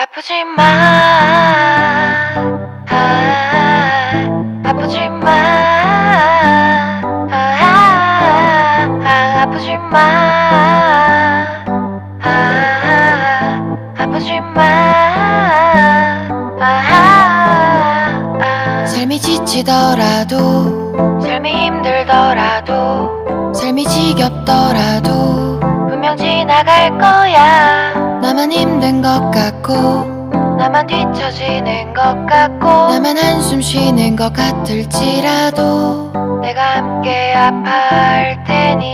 아프지 마. 아, 아프지 마. 아, 아, 아프지 마. 아, 아프지 마. 아, 아. 삶이 지치더라도 삶이 힘들더라도 삶이 지겹더라도 분명 지나갈 거야 나만 힘든 것 같고 나만 뒤처지는 것 같고 나만 한숨 쉬는 것 같을지라도 내가 함께 아파할 테니